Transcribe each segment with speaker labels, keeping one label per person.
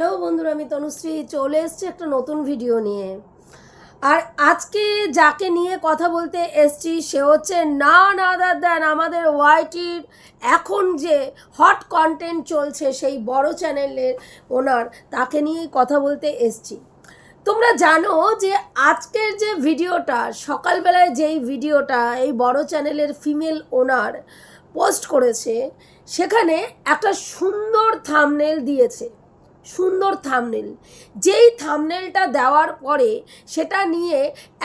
Speaker 1: Hello বন্ধুরা, আমি তনুশ্রী চলে এসেছি একটা নতুন ভিডিও নিয়ে। আর আজকে যাকে নিয়ে কথা বলতে এসছি, সে হচ্ছে না না দেন আমাদের ওয়াইটির এখন যে হট কন্টেন্ট চলছে সেই বড় চ্যানেলের ওনার, তাকে নিয়েই কথা বলতে এসছি। তোমরা জানো যে আজকের যে ভিডিওটা সকালবেলায় যেই ভিডিওটা এই বড় চ্যানেলের ফিমেল ওনার পোস্ট করেছে, সেখানে একটা সুন্দর থামনেল দিয়েছে। সুন্দর থামনেল যেই থামনেলটা দেওয়ার পরে সেটা নিয়ে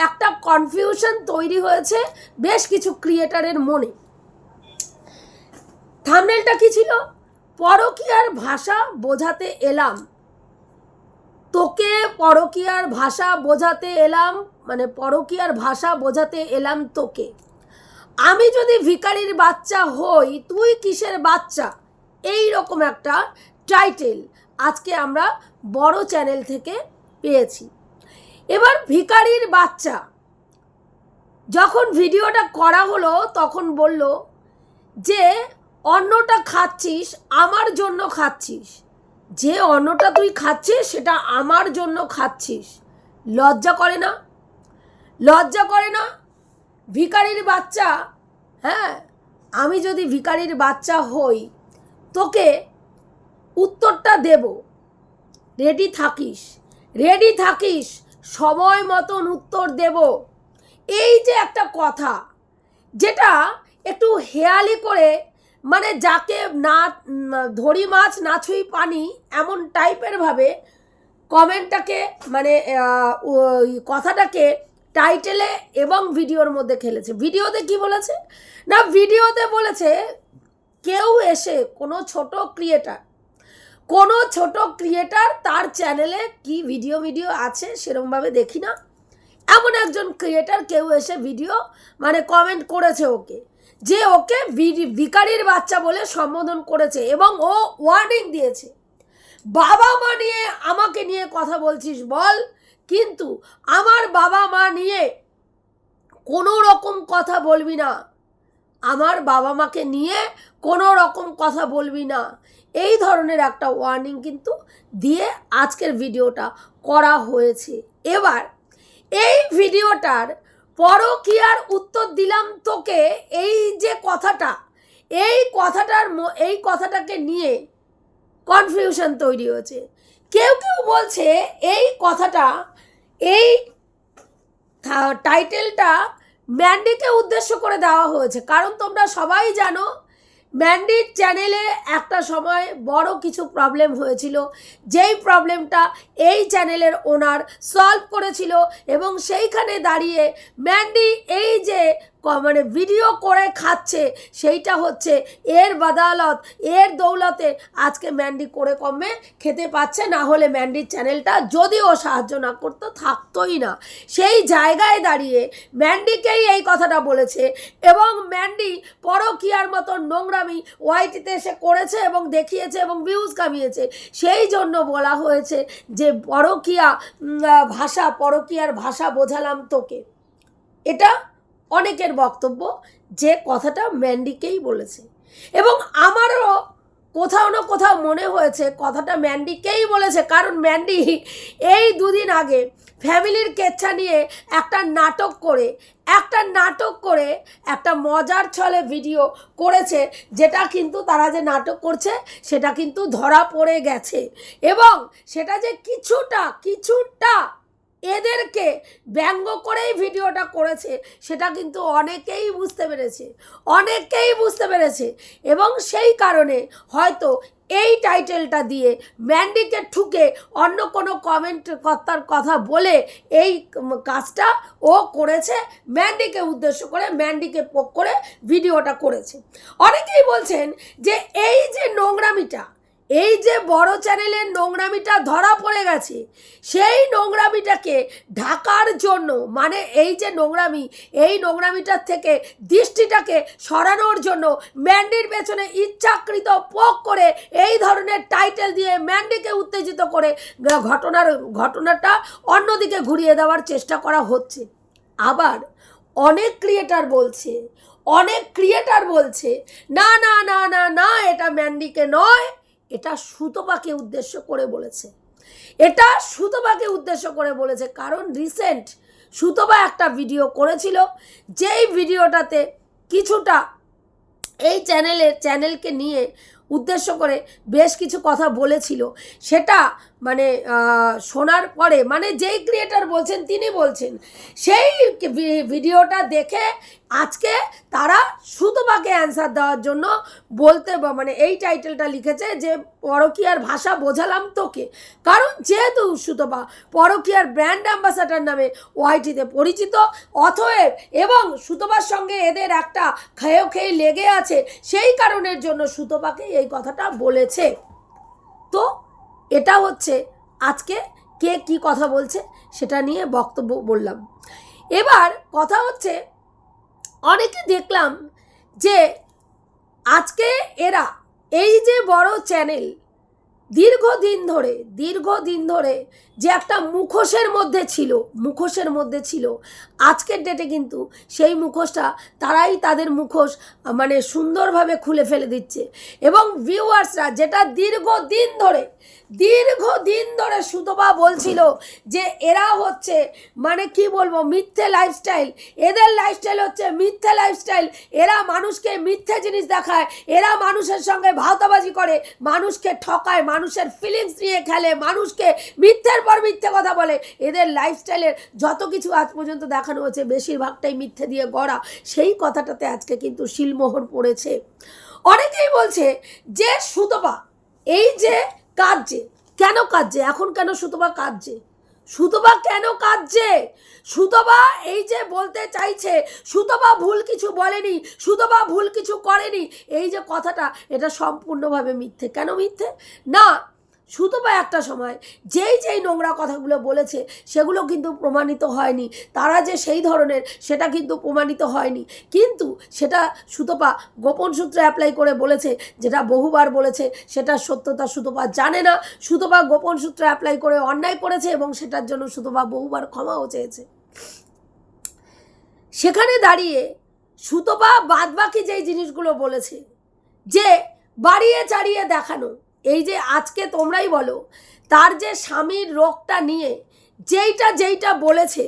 Speaker 1: একটা কনফিউশন তৈরি হয়েছে বেশ কিছু ক্রিয়েটারের মনে। থামনেলটা কি ছিল? পরকীয়ার ভাষা বোঝাতে এলাম। তোকে পরকীয়ার ভাষা বোঝাতে এলাম মানে পরকীয়ার ভাষা বোঝাতে এলাম তোকে। আমি যদি ভিকারির বাচ্চা হই, তুই কিসের বাচ্চা? এই রকম একটা টাইটেল আজকে আমরা বড় চ্যানেল থেকে পেয়েছি। এবার ভিখারির বাচ্চা। যখন ভিডিওটা করা হলো, তখন বলল যে, অন্নটা খাচ্ছিস, আমার জন্য খাচ্ছিস। যে অন্নটা তুই খাচ্ছিস, সেটা আমার জন্য খাচ্ছিস। লজ্জা করে না? লজ্জা করে না? ভিখারির বাচ্চা হ্যাঁ আমি যদি ভিখারির বাচ্চা হই, তোকে উত্তরটা দেব। রেডি থাকিস। রেডি থাকিস। সময় মতন উত্তর দেব। এই যে একটা কথা, যেটা একটু হেয়ালি করে মানে যাকে না, ধরি মাছ না ছুঁই পানি এমন টাইপের ভাবে কমেন্টটাকে মানে ওই কথাটাকে টাইটেলে এবং ভিডিওর মধ্যে খেলেছে। ভিডিওতে কি বলেছে? না, ভিডিওতে বলেছে, কেউ এসে কোনো ছোট ক্রিয়েটার কোনো ছোট ক্রিয়েটার তার চ্যানেলে কি ভিডিও ভিডিও আছে সেরমভাবে দেখি না। এমন একজন ক্রিয়েটার কেউ এসে ভিডিও মানে কমেন্ট করেছে ওকে, যে ওকে ভি- ভিখারির বাচ্চা বলে সম্বোধন করেছে এবং ও ওয়ার্নিং দিয়েছে। বাবা মা নিয়ে আমাকে নিয়ে কথা বলছিস বল, কিন্তু আমার বাবা মা নিয়ে কোনো রকম কথা বলবি না। আমার বাবা মাকে নিয়ে কোনো রকম কথা বলবি না। এই ধরনের একটা ওয়ার্নিং কিন্তু দিয়ে আজকের ভিডিওটা করা হয়েছে। এবার এই ভিডিওটার পরকীয়ার উত্তর দিলাম তোকে। এই যে কথাটা, এই কথাটার এই কথাটাকে নিয়ে কনফিউশন তৈরি হয়েছে। কেউ কেউ বলছে এই কথাটা, এই টাইটেলটা ম্যান্ডিকে উদ্দেশ্য করে দেওয়া হয়েছে। কারণ তোমরা সবাই জানো ম্যান্ডির চ্যানেলে একটা সময় বড় কিছু প্রবলেম হয়েছিল। যেই প্রবলেমটা এই চ্যানেলের ওনার সলভ করেছিল এবং সেইখানে দাঁড়িয়ে ম্যান্ডি এই যে মানে ভিডিও করে খাচ্ছে, সেইটা হচ্ছে এর বাদালত, এর দৌলতে আজকে ম্যান্ডি করে কমে খেতে পাচ্ছে, না হলে ম্যান্ডির চ্যানেলটা যদিও সাহায্য না করতো, থাকতোই না। সেই জায়গায় দাঁড়িয়ে ম্যান্ডিকেই এই কথাটা বলেছে এবং ম্যান্ডি পরকিয়ার মতো নোংরামি ওয়াইটিতে এসে করেছে এবং দেখিয়েছে এবং ভিউজ কামিয়েছে। সেই জন্য বলা হয়েছে যে পরকিয়া ভাষা, পরকিয়ার ভাষা বোঝালাম তোকে। এটা অনেকের বক্তব্য যে কথাটা ম্যান্ডিকেই বলেছে। এবং আমারও কোথাও না কোথাও মনে হয়েছে কথাটা ম্যান্ডিকেই বলেছে, কারণ ম্যান্ডি এই দুদিন আগে ফ্যামিলির কেচ্ছা নিয়ে একটা নাটক করে, একটা নাটক করে একটা মজার ছলে ভিডিও করেছে, যেটা কিন্তু তারা যে নাটক করছে সেটা কিন্তু ধরা পড়ে গেছে। এবং সেটা যে কিছুটা কিছুটা এদেরকে ব্যঙ্গ করেই ভিডিওটা করেছে, সেটা কিন্তু অনেকেই বুঝতে পেরেছে, অনেকেই বুঝতে পেরেছে। এবং সেই কারণে হয়তো এই টাইটেলটা দিয়ে ম্যান্ডিকে ঠুকে অন্য কোনো কমেন্ট কর্তার কথা বলে এই কাজটা ও করেছে, ম্যান্ডিকে উদ্দেশ্য করে, ম্যান্ডিকে পোক করে ভিডিওটা করেছে। অনেকেই বলছেন যে এই যে নোংরামিটা এই যে বড় চ্যানেলের নোংরামিটা ধরা পড়ে গেছে, সেই নোংরামিটাকে ঢাকার জন্য মানে এই যে নোংরামি, এই নোংরামিটার থেকে দৃষ্টিটাকে সরানোর জন্য ম্যান্ডির পেছনে ইচ্ছাকৃত পোক করে এই ধরনের টাইটেল দিয়ে ম্যান্ডিকে উত্তেজিত করে ঘটনার, ঘটনাটা অন্যদিকে ঘুরিয়ে দেওয়ার চেষ্টা করা হচ্ছে। আবার অনেক ক্রিয়েটার বলছে, অনেক ক্রিয়েটার বলছে, না না না না না, এটা ম্যান্ডিকে নয় এটা সুতপাকে উদ্দেশ্য করে বলেছে। এটা সুতপাকে উদ্দেশ্য করে বলেছে কারণ রিসেন্ট সুতপা একটা ভিডিও করেছিল, যেই ভিডিওটাতে কিছুটা এই চ্যানেলের চ্যানেলকে নিয়ে উদ্দেশ্য করে বেশ কিছু কথা বলেছিল। সেটা মানে শোনার পরে মানে যেই ক্রিয়েটার বলছেন, তিনি বলছেন, সেই ভিডিওটা দেখে আজকে তারা সুতপাকে অ্যান্সার দেওয়ার জন্য বলতে মানে এই টাইটেলটা লিখেছে যে, পরকীয়ার ভাষা বোঝালাম তোকে। কারণ যেহেতু সুতপা পরকীয়ার ব্র্যান্ড অ্যাম্বাসাডার নামে ওয়াইটিতে পরিচিত, অতএব এবং সুতপার সঙ্গে এদের একটা খেয়ে খেয়ে লেগে আছে, সেই কারণের জন্য সুতপাকে এই কথাটা বলেছে। তো এটা হচ্ছে আজকে কে কি কথা বলছে সেটা নিয়ে বক্তব্য বললাম। এবার কথা হচ্ছে অনেকে দেখলাম যে আজকে এরা এই যে বড় চ্যানেল, দীর্ঘদিন ধরে দীর্ঘদিন ধরে যে একটা মুখোশের মধ্যে ছিল, মুখোশের মধ্যে ছিল, আজকের ডেটে কিন্তু সেই মুখোশটা তারাই তাদের মুখোশ মানে সুন্দরভাবে খুলে ফেলে দিচ্ছে। এবং ভিউয়ার্সরা যেটা দীর্ঘদিন ধরে দীর্ঘদিন ধরে সুতপা বলছিল যে এরা হচ্ছে মানে কি বলব, মিথ্যে লাইফস্টাইল এদের লাইফস্টাইল হচ্ছে মিথ্যে লাইফস্টাইল এরা মানুষকে মিথ্যে জিনিস দেখায়। এরা মানুষের সঙ্গে ভাওতাবাজি করে, মানুষকে ঠকায়, মানুষের ফিলিংস নিয়ে খেলে, মানুষকে মিথ্যের পর মিথ্যে কথা বলে। এদের লাইফস্টাইলের যত কিছু আজ পর্যন্ত দেখানো হয়েছে, বেশিরভাগটাই মিথ্যে দিয়ে গড়া। সেই কথাটাতে আজকে কিন্তু শিলমোহর পড়েছে। অনেকেই বলছে যে সুতপা, এই যে কাজে কেন কাঁদছে? এখন কেন সুতোবা কাঁদছে? সুতোবা কেন কাঁদছে? সুতোবা এই যে বলতে চাইছে সুতোবা ভুল কিছু বলেনি সুতোবা ভুল কিছু করেনি। এই যে কথাটা, এটা সম্পূর্ণভাবে মিথ্যে। কেন মিথ্যে? না সুতপা একটা সময়, যেই যেই নোংরা কথাগুলো বলেছে, সেগুলো কিন্তু প্রমাণিত হয়নি। তারা যে সেই ধরনের, সেটা কিন্তু প্রমাণিত হয়নি। কিন্তু সেটা সুতপা গোপন সূত্রে অ্যাপ্লাই করে বলেছে, যেটা বহুবার বলেছে, সেটা সত্যতা সুতপা জানে না। সুতপা গোপন সূত্রে অ্যাপ্লাই করে অন্যায় করেছে এবং সেটার জন্য সুতপা বহুবার ক্ষমাও চেয়েছে। সেখানে দাঁড়িয়ে সুতপা বাদবাকি যেই জিনিসগুলো বলেছে, যে বাড়িয়ে চাড়িয়ে দেখানো এই যে আজকে তোমরাই বলো, তার যে স্বামীর রোগটা নিয়ে যেইটা যেইটা বলেছে,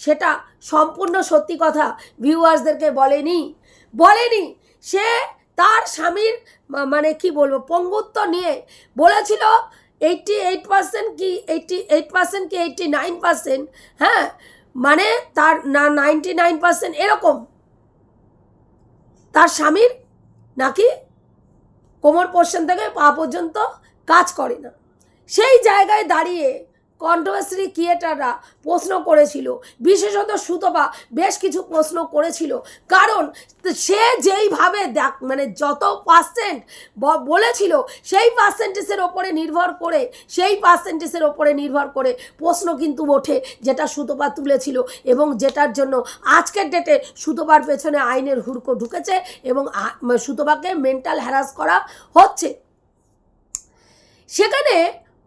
Speaker 1: সেটা সম্পূর্ণ সত্যি কথা ভিউয়ার্সদেরকে বলেনি। বলেনি, সে তার স্বামীর মানে কি বলব, পঙ্গুত্ব নিয়ে বলেছিল এইটটি এইট পার্সেন্ট কি এইটটি এইট পার্সেন্ট কি এইটটি নাইন পার্সেন্ট হ্যাঁ? মানে তার না নাইনটি নাইন পার্সেন্ট এরকম। তার স্বামীর নাকি কোমর পোর্শন থেকে পা পর্যন্ত কাজ করে না। সেই জায়গায় দাঁড়িয়ে কন্ট্রোভার্সি ক্রিয়েটাররা প্রশ্ন করেছিল, বিশেষত সুতপা বেশ কিছু প্রশ্ন করেছিল। কারণ সে যেইভাবে দেখ মানে যত পার্সেন্ট বলেছিল, সেই পার্সেন্টেজের ওপরে নির্ভর করে, সেই পার্সেন্টেজের ওপরে নির্ভর করে প্রশ্ন কিন্তু ওঠে, যেটা সুতপা তুলেছিল এবং যেটার জন্য আজকের ডেটে সুতপার পেছনে আইনের হুড়কো ঢুকেছে এবং সুতপাকে মেন্টাল হ্যারাস করা হচ্ছে। সেখানে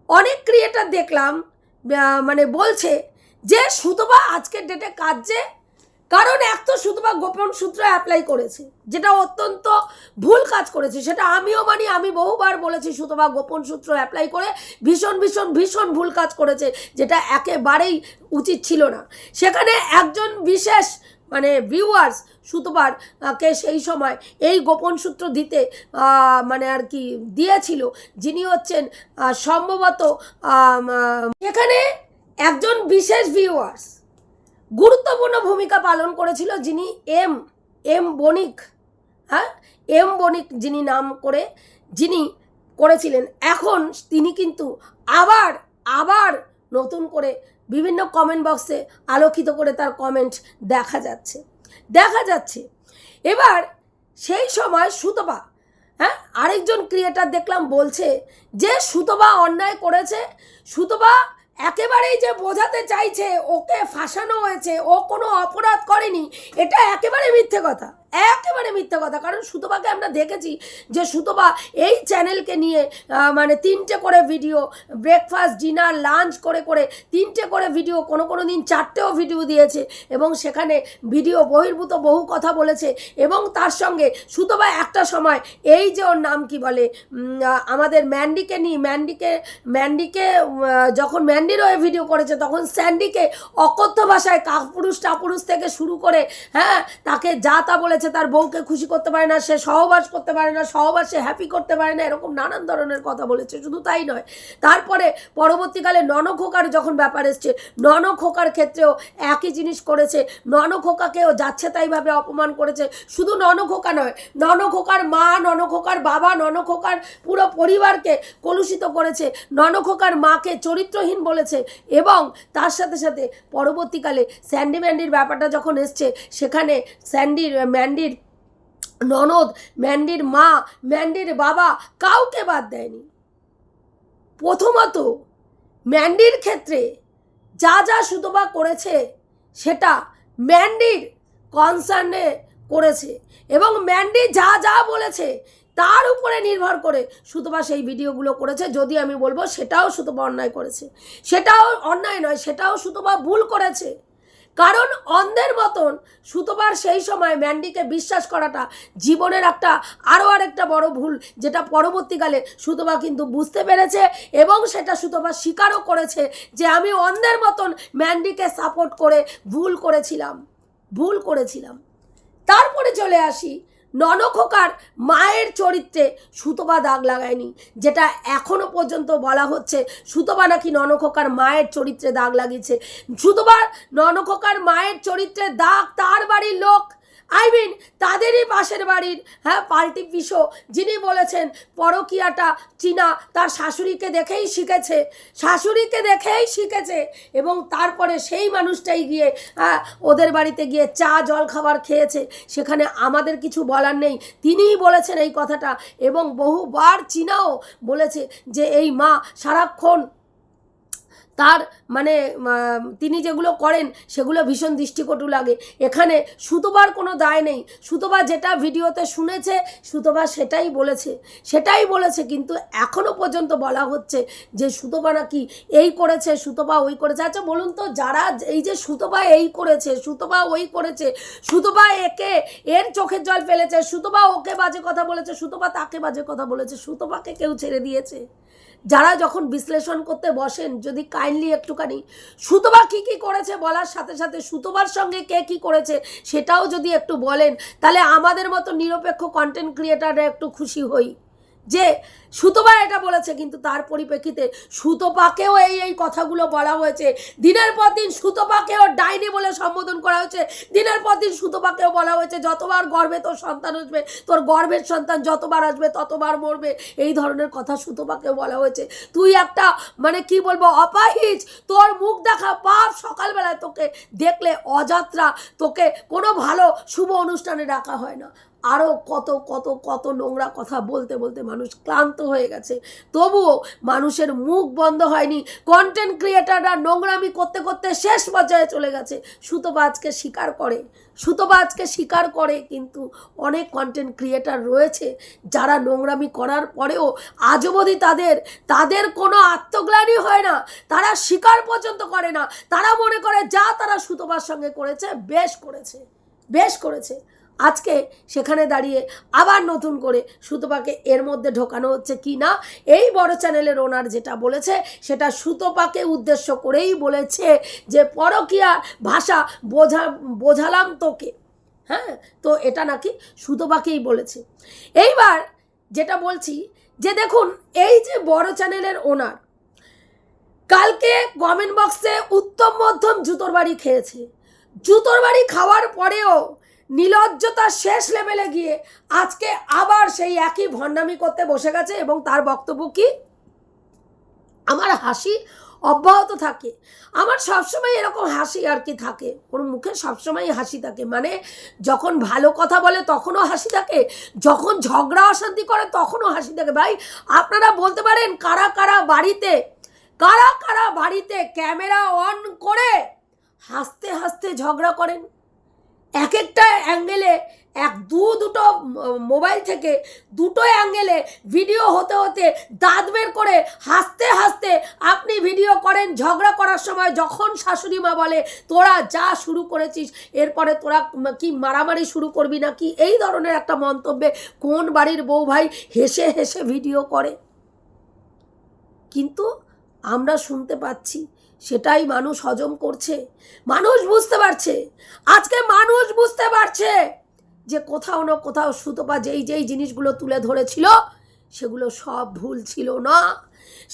Speaker 1: অনেক ক্রিয়েটার দেখলাম মানে বলছে যে সুতবা আজকের ডেটে কাজে কারণ এক তো সুতবা গোপন সূত্র অ্যাপ্লাই করেছে, যেটা অত্যন্ত ভুল কাজ করেছে। সেটা আমিও মানি, আমি বহুবার বলেছি সুতবা গোপন সূত্র অ্যাপ্লাই করে ভীষণ ভীষণ ভীষণ ভুল কাজ করেছে, যেটা একেবারেই উচিত ছিল না। সেখানে একজন বিশেষ মানে ভিউয়ার্স সুতপার আহ, কে সেই সময় এই গোপন সূত্র দিতে মানে আর কি দিয়েছিল। যিনি হচ্ছেন সম্ভবত এখানে একজন বিশেষ ভিউয়ার্স গুরুত্বপূর্ণ ভূমিকা পালন করেছিল যিনি এম এম বণিক হ্যাঁ? এম বণিক যিনি নাম করে যিনি করেছিলেন। এখন তিনি কিন্তু আবার আবার নতুন করে বিভিন্ন কমেন্ট বক্সে আলোকিত করে তার কমেন্ট দেখা যাচ্ছে। দেখা যাচ্ছে। এবার সেই সময় সুতপা হ্যাঁ আরেকজন ক্রিয়েটার দেখলাম বলছে যে সুতপা অন্যায় করেছে। সুতপা একেবারেই যে বোঝাতে চাইছে, ওকে ফাঁসানো হয়েছে, ও কোনো অপরাধ করেনি, এটা একেবারে মিথ্যে কথা। একেবারে মিথ্যে কথা। কারণ সুতপাকে আমরা দেখেছি যে সুতপা এই চ্যানেলকে নিয়ে মানে তিনটে করে ভিডিও ব্রেকফাস্ট ডিনার লাঞ্চ করে করে তিনটে করে ভিডিও, কোনো কোনো দিন চারটেও ভিডিও দিয়েছে এবং সেখানে ভিডিও বহির্ভূত বহু কথা বলেছে এবং তার সঙ্গে সুতপা একটা সময় এই যে ওর নাম কি বলে আমাদের ম্যান্ডিকে নিয়ে, ম্যান্ডিকে ম্যান্ডিকে যখন ম্যান্ডিরও এই ভিডিও করেছে, তখন স্যান্ডিকে অকথ্য ভাষায় কাপুরুষ টাপুরুষ থেকে শুরু করে হ্যাঁ তাকে যা তা বলেছে তার বউকে খুশি করতে পারে না, সে সহবাস করতে পারে না, সহবাসে হ্যাপি করতে পারে না, এরকম নানান ধরনের কথা বলেছে, শুধু তাই নয়। তারপরে পরবর্তীকালে ননখোকার যখন ব্যাপার এসছে ননখোকার ক্ষেত্রেও একই জিনিস করেছে ননখোকাকেও যাচ্ছে তাইভাবে অপমান করেছে, শুধু ননখোকা নয় ননখোকার মা ননখোকার বাবা ননখোকার পুরো পরিবারকে কলুষিত করেছে ননখোকার মাকে চরিত্রহীন বলেছে এবং তার সাথে সাথে পরবর্তীকালে স্যান্ডি ম্যান্ডির ব্যাপারটা যখন এসছে, সেখানে স্যান্ডি স্যান্ডির ম্যান্ডির ননদ, ম্যান্ডির মা, ম্যান্ডির বাবা কাউকে বাদ দেয়নি। প্রথমত, ম্যান্ডির ক্ষেত্রে যা যা সুতপা করেছে সেটা ম্যান্ডির কনসার্নে করেছে এবং ম্যান্ডি যা যা বলেছে তার উপরে নির্ভর করে সুতপা সেই ভিডিওগুলো করেছে। যদি আমি বলব সেটাও সুতপা অন্যায় করেছে। সেটাও অন্যায় নয়, সেটাও সুতপা ভুল করেছে। কারণ অন্ধের মতন সুতোবার সেই সময় ম্যান্ডিকে বিশ্বাস করাটা জীবনের একটা আরও আরেকটা বড় ভুল, যেটা পরবর্তীকালে সুতোবা কিন্তু বুঝতে পেরেছে এবং সেটা সুতোবা স্বীকারও করেছে যে আমি অন্ধের মতন ম্যান্ডিকে সাপোর্ট করে ভুল করেছিলাম ভুল করেছিলাম। তারপরে চলে আসি ননখোকার মায়ের চরিত্রে সুতোবা দাগ লাগায়নি, যেটা এখনও পর্যন্ত বলা হচ্ছে সুতোবা নাকি ননখোকার মায়ের চরিত্রে দাগ লাগিয়েছে। সুতোবা ননখোকার মায়ের চরিত্রে দাগ তার বাড়ির লোক আই মিন তাদেরই পাশের বাড়ির হ্যাঁ পাল্টি পিসো, যিনি বলেছেন, পরকিয়াটা চীনা তার শাশুড়িকে দেখেই শিখেছে, শাশুড়িকে দেখেই শিখেছে, এবং তারপরে সেই মানুষটাই গিয়ে হ্যাঁ ওদের বাড়িতে গিয়ে চা, জল খাবার খেয়েছে, সেখানে আমাদের কিছু বলার নেই। তিনিই বলেছেন এই কথাটা, এবং বহুবার চীনাও বলেছে যে, এই মা সারাক্ষণ তার মানে তিনি যেগুলো করেন, সেগুলো ভীষণ দৃষ্টিকটু লাগে। এখানে সুতোবার কোনো দায় নেই। সুতোবা যেটা ভিডিওতে শুনেছে, সুতোবা সেটাই বলেছে। সেটাই বলেছে, কিন্তু এখনও পর্যন্ত বলা হচ্ছে যে সুতোবা নাকি এই করেছে, সুতোবা ওই করেছে। আচ্ছা বলুন তো, যারা এই যে সুতোবা এই করেছে, সুতোবা ওই করেছে, সুতোবা একে এর চোখের জল ফেলেছে, সুতোবা ওকে বাজে কথা বলেছে, সুতোবা তাকে বাজে কথা বলেছে, সুতোবাকে কেউ ছেড়ে দিয়েছে? যারা যখন বিশ্লেষণ করতে বসেন, যদি কাইন্ডলি একটুখানি সুতোবা কী কী করেছে বলার সাথে সাথে সুতোবার সঙ্গে কে কী করেছে সেটাও যদি একটু বলেন, তাহলে আমাদের মতো নিরপেক্ষ কন্টেন্ট ক্রিয়েটাররা একটু খুশি হই। যে সুতোবা এটা বলেছে, কিন্তু তার পরিপ্রেক্ষিতে সুতোপাকেও এই এই কথাগুলো বলা হয়েছে। দিনের পর দিন সুতোপাকেও ডাইনি বলে সম্বোধন করা হয়েছে। দিনের পর দিন সুতোপাকেও বলা হয়েছে, যতবার গর্বে তোর সন্তান আসবে, তোর গর্ভের সন্তান যতবার আসবে, ততবার মরবে। এই ধরনের কথা সুতোপাকেও বলা হয়েছে। তুই একটা মানে কি বলব, অপাহিজ। তোর মুখ দেখা পাপ সকালবেলায় তোকে দেখলে অযাত্রা, তোকে কোনো ভালো শুভ অনুষ্ঠানে ডাকা হয় না। আরও কত কত কত নোংরা কথা বলতে বলতে মানুষ ক্লান্ত হয়ে গেছে। তবুও মানুষের মুখ বন্ধ হয়নি। কন্টেন্ট ক্রিয়েটাররা নোংরামি করতে করতে শেষ পর্যায়ে চলে গেছে। সুতোবা আজকে স্বীকার করে। সুতোবা আজকে স্বীকার করে কিন্তু অনেক কন্টেন্ট ক্রিয়েটার রয়েছে যারা নোংরামি করার পরেও আজ অবধি তাদের তাদের কোনো আত্মগ্লানি হয় না। তারা স্বীকার পর্যন্ত করে না। তারা মনে করে যা তারা সুতোবার সঙ্গে করেছে, বেশ করেছে। বেশ করেছে। আজকে সেখানে দাঁড়িয়ে আবার নতুন করে সুতোপাকে এর মধ্যে ঢোকানো হচ্ছে কি না? এই বড় চ্যানেলের ওনার যেটা বলেছে, সেটা সুতোপাকে উদ্দেশ্য করেই বলেছে যে পরকিয়া ভাষা বোঝা, বোঝালাম তোকে। হ্যাঁ তো এটা নাকি সুতোপাকেই বলেছে। এইবার যেটা বলছি, যে দেখুন, এই যে বড় চ্যানেলের ওনার, কালকে কমেন্ট বক্সে উত্তম মধ্যম জুতোর বাড়ি খেয়েছে। জুতোর বাড়ি খাওয়ার পরেও নিলজ্জতা শেষ লেভেলে গিয়ে আজকে আবার সেই একই ভণ্ডামি করতে বসে গেছে এবং তার বক্তব্য কি? আমার হাসি অব্যাহত থাকে। আমার সবসময় এরকম হাসি আর কি থাকে। ওর মুখে সবসময় হাসি থাকে। মানে যখন ভালো কথা বলে তখনও হাসি থাকে। যখন ঝগড়া অশান্তি করে তখনও হাসি থাকে। ভাই, আপনারা বলতে পারেন কারা কারা বাড়িতে, কারা কারা বাড়িতে ক্যামেরা অন করে হাসতে হাসতে ঝগড়া করেন? এক একটা অ্যাঙ্গেলে এক, দু, দুটো মোবাইল থেকে দুটো অ্যাঙ্গেলে ভিডিও হতে হতে দাঁত বের করে হাসতে হাসতে আপনি ভিডিও করেন, ঝগড়া করার সময় যখন শাশুড়ি মা বলে, তোরা যা শুরু করেছিস, এরপরে তোরা কি মারামারি শুরু করবি না কি এই ধরনের একটা মন্তব্যে কোন বাড়ির বউ ভাই হেসে হেসে ভিডিও করে? কিন্তু আমরা শুনতে পাচ্ছি সেটাই মানুষ হজম করছে। মানুষ বুঝতে পারছে। আজকে মানুষ বুঝতে পারছে যে কোথাও না কোথাও সুতপা যেই যেই জিনিসগুলো তুলে ধরেছিল, সেগুলো সব ভুল ছিল না।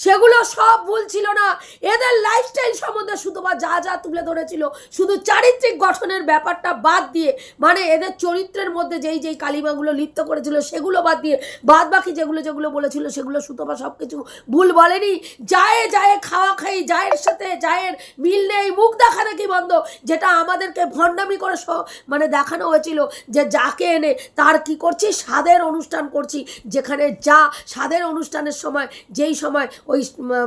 Speaker 1: সেগুলো সব ভুল ছিল না। এদের লাইফস্টাইল সম্বন্ধে সুতপা যা যা তুলে ধরেছিল, শুধু চারিত্রিক গঠনের ব্যাপারটা বাদ দিয়ে মানে এদের চরিত্রের মধ্যে যেই যেই কালিমাগুলো লিপ্ত করেছিল, সেগুলো বাদ দিয়ে বাদ বাকি যেগুলো যেগুলো বলেছিল, সেগুলো সুতপা সব কিছু ভুল বলেনি। যায় যায় খাওয়া খাই, যায়ের সাথে জায়ের মিল নেই, মুখ দেখা দেখি বন্ধ, যেটা আমাদেরকে ভণ্ডামি করে মানে দেখানো হয়েছিল যে যাকে এনে তার কি করছি? স্বাদের অনুষ্ঠান করছি, যেখানে যা স্বাদের অনুষ্ঠানের সময়, যেই সময় ওই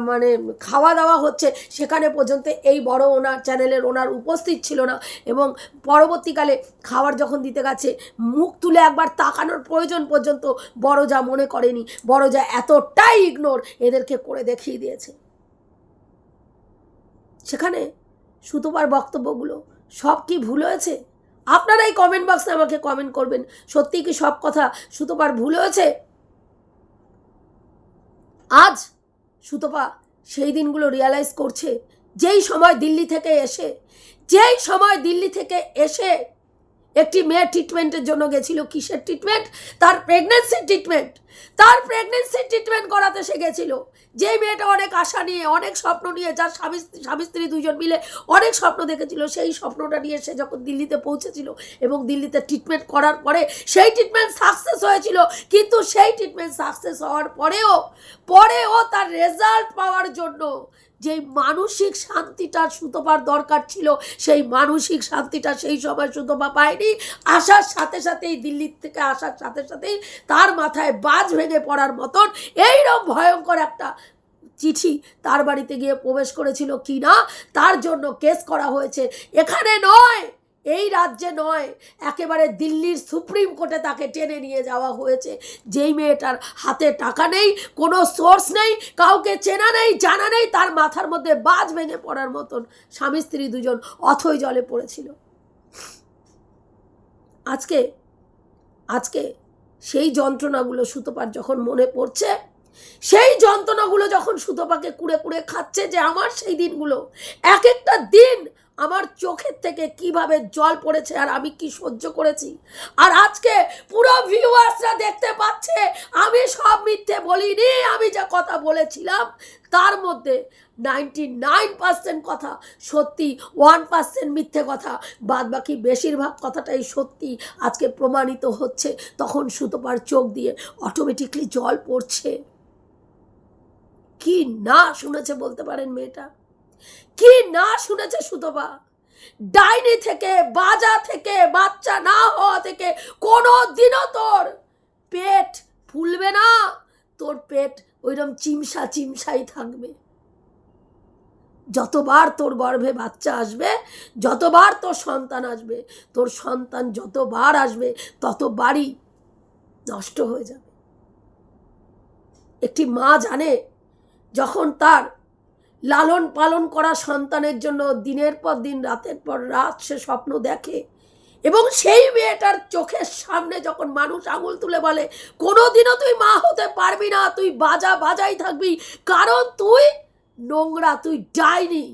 Speaker 1: মানে খাওয়া দাওয়া হচ্ছে, সেখানে পর্যন্ত এই বড় ওনার চ্যানেলের ওনার উপস্থিত ছিল না এবং পরবর্তীকালে খাবার যখন দিতে গেছে, মুখ তুলে একবার তাকানোর প্রয়োজন পর্যন্ত বড় যা মনে করেনি, বড় যা এতটাই ইগনোর এদেরকে করে দেখিয়ে দিয়েছে। সেখানে সুতোবার বক্তব্যগুলো সব কি ভুল হয়েছে? আপনারাই কমেন্ট বক্সে আমাকে কমেন্ট করবেন সত্যি কি সব কথা সুতোপার ভুল হয়েছে? আজ সুতপা, সেই দিনগুলো রিয়ালাইজ করছে, যেই সময় দিল্লি থেকে এসে, যেই সময় দিল্লি থেকে এসে একটি মেয়ে ট্রিটমেন্টের জন্য গেছিল। কিসের ট্রিটমেন্ট তার প্রেগনেন্সির ট্রিটমেন্ট তার প্রেগনেন্সির ট্রিটমেন্ট করাতে সে গেছিল যেই মেয়েটা অনেক আশা নিয়ে, অনেক স্বপ্ন নিয়ে, যার স্বামী স্বামী, স্ত্রী দুজন মিলে অনেক স্বপ্ন দেখেছিল, সেই স্বপ্নটা নিয়ে সে যখন দিল্লিতে পৌঁছেছিল এবং দিল্লিতে ট্রিটমেন্ট করার পরে সেই ট্রিটমেন্ট সাকসেস হয়েছিল। কিন্তু সেই ট্রিটমেন্ট সাকসেস হওয়ার পরেও পরেও তার রেজাল্ট পাওয়ার জন্য যেই মানসিক শান্তিটা সুতপার দরকার ছিল, সেই মানসিক শান্তিটা সেই সময় সুতপা পায়নি। আসার সাথে সাথেই দিল্লির থেকে আসার সাথে সাথেই তার মাথায় বাজ ভেঙে পড়ার মতন এইরকম ভয়ঙ্কর একটা চিঠি তার বাড়িতে গিয়ে প্রবেশ করেছিল কি না তার জন্য কেস করা হয়েছে। এখানে নয়, এই রাজ্যে নয়, একেবারে দিল্লির সুপ্রিম কোর্টে তাকে টেনে নিয়ে যাওয়া হয়েছে। যেই মেয়েটার হাতে টাকা নেই, কোনো সোর্স নেই, কাউকে চেনা নেই, জানা নেই, তার মাথার মধ্যে বাজ ভেঙে পড়ার মতন স্বামী স্ত্রী দুজন অথই জলে পড়েছিল। আজকে আজকে সেই যন্ত্রণাগুলো সুতপার যখন মনে পড়ছে, সেই যন্ত্রণাগুলো যখন সুতোপাকে কুড়ে কুড়ে খাচ্ছে যে আমার সেই দিনগুলো এক একটা দিন আমার চোখের থেকে কীভাবে জল পড়েছে আর আমি কি সহ্য করেছি? আর আজকে পুরো ভিউয়ার্সরা দেখতে পাচ্ছে, আমি সব মিথ্যে বলিনি, আমি যা কথা বলেছিলাম তার মধ্যে নাইনটি নাইন পার্সেন্ট কথা সত্যি ওয়ান পার্সেন্ট মিথ্যে কথা। বাদ বাকি বেশিরভাগ কথাটাই সত্যি, আজকে প্রমাণিত হচ্ছে। তখন সুতোপার চোখ দিয়ে অটোমেটিকলি জল পড়ছে। কি না শুনেছে বলতে পারেন মেয়েটা? কি না শুনেছে সুতপা? ডাইনি থেকে, বাজা থেকে, বাচ্চা না হওয়া থেকে কোনো দিনও তোর পেট ফুলবে না। তোর পেট ওইরকম চিমসা চিমসাই থাকবে। যতবার তোর গর্ভে বাচ্চা আসবে, যতবার তোর সন্তান আসবে, তোর সন্তান যতবার আসবে, ততবারই নষ্ট হয়ে যাবে। একটি মা জানে, যখন তার লালন পালন করা সন্তানের জন্য দিনের পর দিন, রাতের পর রাত সে স্বপ্ন দেখে এবং সেই মেয়েটার চোখের সামনে যখন মানুষ আঙুল তুলে বলে, কোনোদিনও তুই মা হতে পারবি না, তুই বাজা বাজাই থাকবি, কারণ তুই নোংরা, তুই ডাইনি।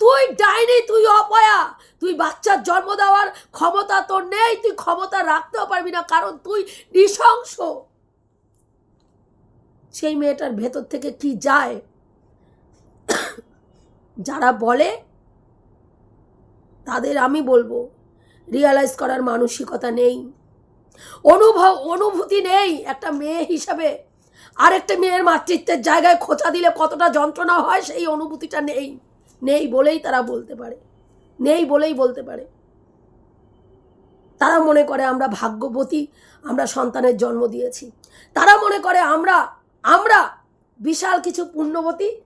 Speaker 1: তুই ডাইনি, তুই অপয়া। তুই বাচ্চার জন্ম দেওয়ার ক্ষমতা তোর নেই, তুই ক্ষমতা রাখতেও পারবি না, কারণ তুই নৃশংস। সেই মেয়েটার ভেতর থেকে কি যায়? যারা বলে, তাদের আমি বলব। রিয়ালাইজ করার মানসিকতা নেই। অনুভব, অনুভূতি নেই একটা মেয়ে হিসাবে। আরেকটা মেয়ের মাতৃত্বের জায়গায় খোঁচা দিলে কতটা যন্ত্রণা হয় সেই অনুভূতিটা নেই। নেই বলেই তারা বলতে পারে। নেই বলেই বলতে পারে। তারা মনে করে আমরা ভাগ্যবতী, আমরা সন্তানের জন্ম দিয়েছি। তারা মনে করে আমরা আমরা বিশাল কিছু পুণ্যবতী।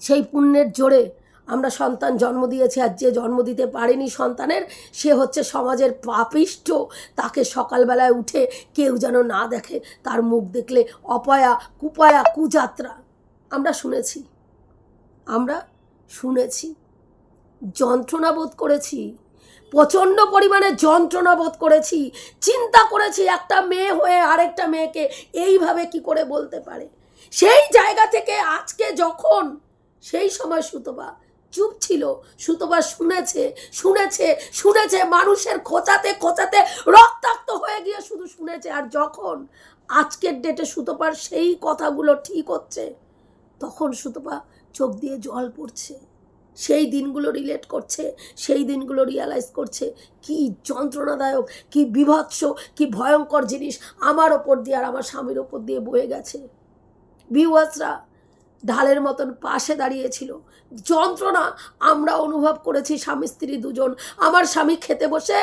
Speaker 1: সেই পুণ্যের জোরে আমরা সন্তান জন্ম দিয়েছি আর যে জন্ম দিতে পারেনি সন্তানের, সে হচ্ছে সমাজের পাপিষ্ঠ। তাকে সকালবেলায় উঠে কেউ যেন না দেখে, তার মুখ দেখলে অপয়া, কুপয়া, কুযাত্রা। আমরা শুনেছি। আমরা শুনেছি। যন্ত্রণা বোধ করেছি। প্রচণ্ড পরিমাণে যন্ত্রণা বোধ করেছি। চিন্তা করেছি একটা মেয়ে হয়ে আরেকটা মেয়েকে এইভাবে কি করে বলতে পারে? সেই জায়গা থেকে আজকে যখন, সেই সময় সুতবা চুপ ছিল। সুতবা শুনেছে শুনেছে শুনেছে, মানুষের খোঁচাতে খোঁচাতে রক্তাক্ত হয়ে গিয়ে শুধু শুনেছে। আর যখন আজকের ডেটে সুতপার সেই কথাগুলো ঠিক হচ্ছে, তখন সুতপা চোখ দিয়ে জল পড়ছে। সেই দিনগুলো রিলেট করছে, সেই দিনগুলো রিয়ালাইজ করছে। কি যন্ত্রণাদায়ক, কি বিভৎস, কি ভয়ঙ্কর জিনিস আমার ওপর দিয়ে আর আমার স্বামীর ওপর দিয়ে বয়ে গেছে। ভিউয়ার্সরা ঢালের মতন পাশে দাঁড়িয়েছিল। যন্ত্রণা আমরা অনুভব করেছি স্বামী, স্ত্রী দুজন। আমার স্বামী খেতে বসে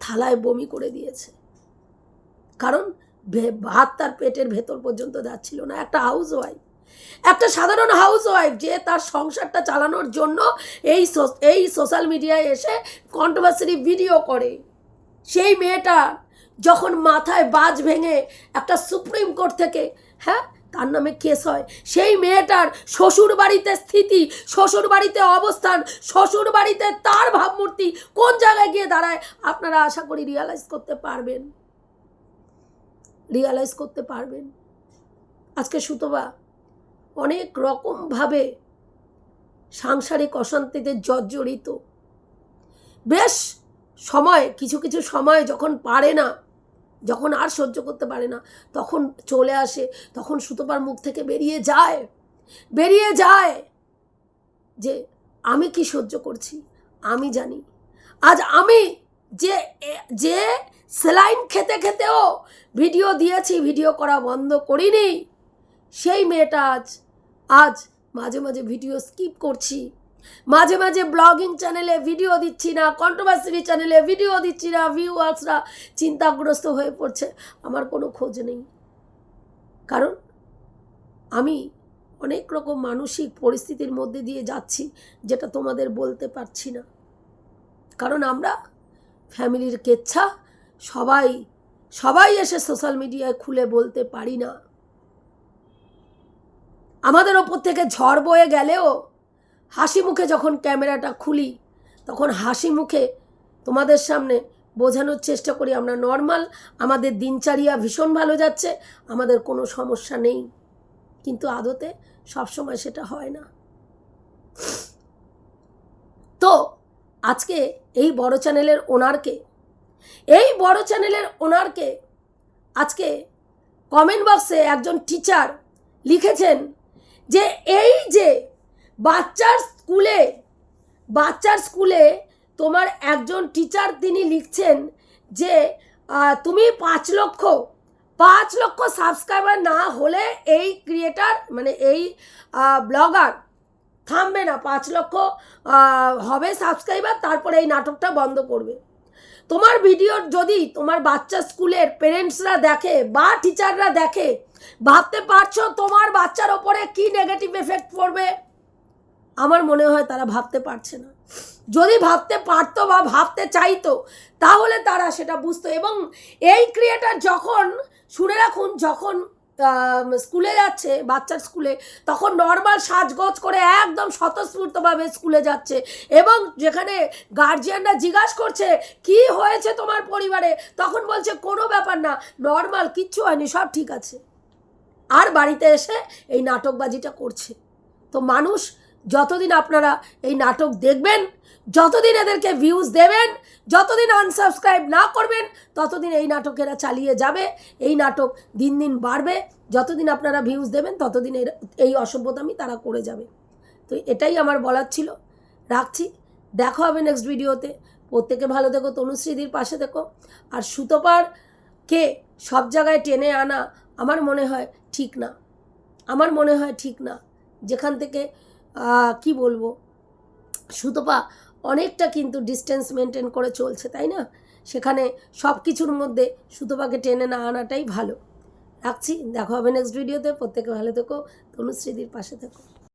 Speaker 1: থালায় বমি করে দিয়েছে। কারণ ভাত তার পেটের ভেতর পর্যন্ত যাচ্ছিল না। একটা হাউস ওয়াইফ একটা সাধারণ হাউস ওয়াইফ যে তার সংসারটা চালানোর জন্য এই এই সোশ্যাল মিডিয়ায় এসে কন্ট্রোভার্সারি ভিডিও করে। সেই মেয়েটা যখন মাথায় বাজ ভেঙে একটা সুপ্রিম কোর্ট থেকে হ্যাঁ তার নামে কেস হয়। সেই মেয়েটার শ্বশুর বাড়িতে স্থিতি শ্বশুর বাড়িতে অবস্থান শ্বশুর বাড়িতে তার ভাবমূর্তি কোন জায়গায় গিয়ে দাঁড়ায়, আপনারা আশা করি রিয়ালাইজ করতে পারবেন। রিয়ালাইজ করতে পারবেন। আজকে সুতবা অনেক রকমভাবে সাংসারিক অশান্তিতে জর্জরিত। বেশ সময়, কিছু কিছু সময় যখন পারে না যখন আর সহ্য করতে পারে না, তখন চলে আসে, তখন সুতোপার মুখ থেকে বেরিয়ে যায় বেরিয়ে যায় যে আমি কি সহ্য করছি, আমি জানি। আজ আমি যে যে সেলাইন খেতে খেতেও ভিডিও দিয়েছি, ভিডিও করা বন্ধ করিনি, সেই মেয়েটা আজ আজ মাঝে মাঝে ভিডিও স্কিপ করছি। মাঝে মাঝে ব্লগিং চ্যানেলে ভিডিও দিচ্ছি না কন্ট্রোভার্সি চ্যানেলে ভিডিও দিচ্ছি না ভিউয়ার্সরা চিন্তাগ্রস্ত হয়ে পড়ছে, আমার কোনো খোঁজ নেই। কারণ আমি অনেক রকম মানসিক পরিস্থিতির মধ্যে দিয়ে যাচ্ছি, যেটা তোমাদের বলতে পারছি না। কারণ আমরা ফ্যামিলির কেচ্ছা, সবাই সবাই এসে সোশ্যাল মিডিয়ায় খুলে বলতে পারি না। আমাদের ওপর থেকে ঝড় বয়ে গেলেও হাসি মুখে যখন ক্যামেরাটা খুলি, তখন হাসি মুখে তোমাদের সামনে বোঝানোর চেষ্টা করি, আমরা নর্মাল আমাদের দিনচারিয়া ভীষণ ভালো যাচ্ছে, আমাদের কোনো সমস্যা নেই। কিন্তু আদতে সবসময় সেটা হয় না। তো, আজকে এই বড় চ্যানেলের ওনারকে, এই বড় চ্যানেলের ওনারকে আজকে কমেন্ট বক্সে একজন টিচার লিখেছেন যে, এই যে বাচ্চার স্কুলে বাচ্চার স্কুলে তোমার একজন টিচার তিনি লিখছেন যে তুমি পাঁচ লক্ষ পাঁচ লক্ষ সাবস্ক্রাইবার না হলে এই ক্রিয়েটার মানে এই ব্লগার থামবে না। পাঁচ লক্ষ হবে সাবস্ক্রাইবার তারপরে এই নাটকটা বন্ধ করবে। তোমার ভিডিও যদি তোমার বাচ্চা স্কুলের পেরেন্টসরা দেখে বা টিচাররা দেখে, ভাবতে পারছ তোমার বাচ্চার ওপরে কি নেগেটিভ এফেক্ট পড়বে? আমার মনে হয় তারা ভাবতে পারছে না। যদি ভাবতে পারতো বা ভাবতে চাইতো, তাহলে তারা সেটা বুঝতো এবং এই ক্রিয়েটার যখন, শুনে রাখুন, যখন স্কুলে যাচ্ছে, বাচ্চার স্কুলে, তখন নর্মাল সাজগোজ করে একদম স্বতঃস্ফূর্তভাবে স্কুলে যাচ্ছে এবং যেখানে গার্জিয়ানরা জিজ্ঞাসা করছে, কি হয়েছে তোমার পরিবারে? তখন বলছে, কোনো ব্যাপার না নর্মাল কিচ্ছু হয়নি, সব ঠিক আছে। আর বাড়িতে এসে এই নাটকবাজিটা করছে। তো মানুষ যতদিন আপনারা এই নাটক দেখবেন, যতদিন এদেরকে ভিউজ দেবেন, যতদিন আনসাবস্ক্রাইব না করবেন, ততদিন এই নাটকেরা চালিয়ে যাবে, এই নাটক দিন দিন বাড়বে, যতদিন আপনারা ভিউজ দেবেন, ততদিন এর- এই অসভ্যতামি তারা করে যাবে। তো এটাই আমার বলার ছিল। রাখছি। দেখা হবে নেক্সট ভিডিওতে প্রত্যেকে ভালো দেখো তনুশ্রীদির পাশে থেকো। আর সুতোপার কে সব জায়গায় টেনে আনা, আমার মনে হয় ঠিক না। আমার মনে হয় ঠিক না। যেখান থেকে কি বলব? সুতপা অনেকটা কিন্তু ডিস্টেন্স মেনটেন করে চলছে, তাই না? সেখানে সব কিছুর মধ্যে সুতপাকে টেনে না আনাটাই ভালো। রাখছি, দেখা হবে নেক্সট ভিডিওতে প্রত্যেকে ভালো থেকো, তনুশ্রীদির পাশে থেকো।